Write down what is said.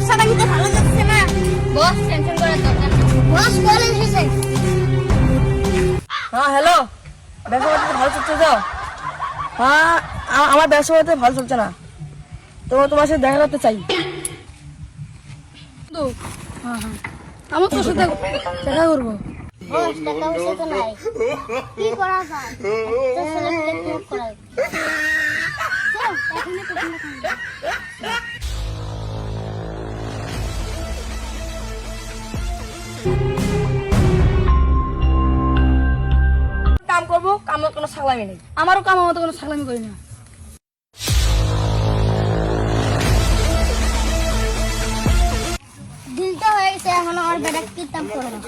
ব্যবসাটা কিন্তু ভালো যাচ্ছে না। বস টেনশন করার দরকার বস কল এসেছে। হ্যাঁ হ্যালো ব্যবসা ভালো চলছে তো? হ্যাঁ আমার ব্যবসা বাড়িতে ভালো চলছে না। তো তোমার সাথে দেখা করতে চাই। তো হ্যাঁ হ্যাঁ। আমার তোর সাথে দেখা করব। বস টাকা পয়সা তো নাই। কি করা যায়? একটা ছেলে কাম করব কামের কোনো সাগলামি নেই। আমারও কাম আমার কোনো ছাগলামি করি না। দিলটা হয়ে গেছে এখন আমার বেটা কিতাব করব না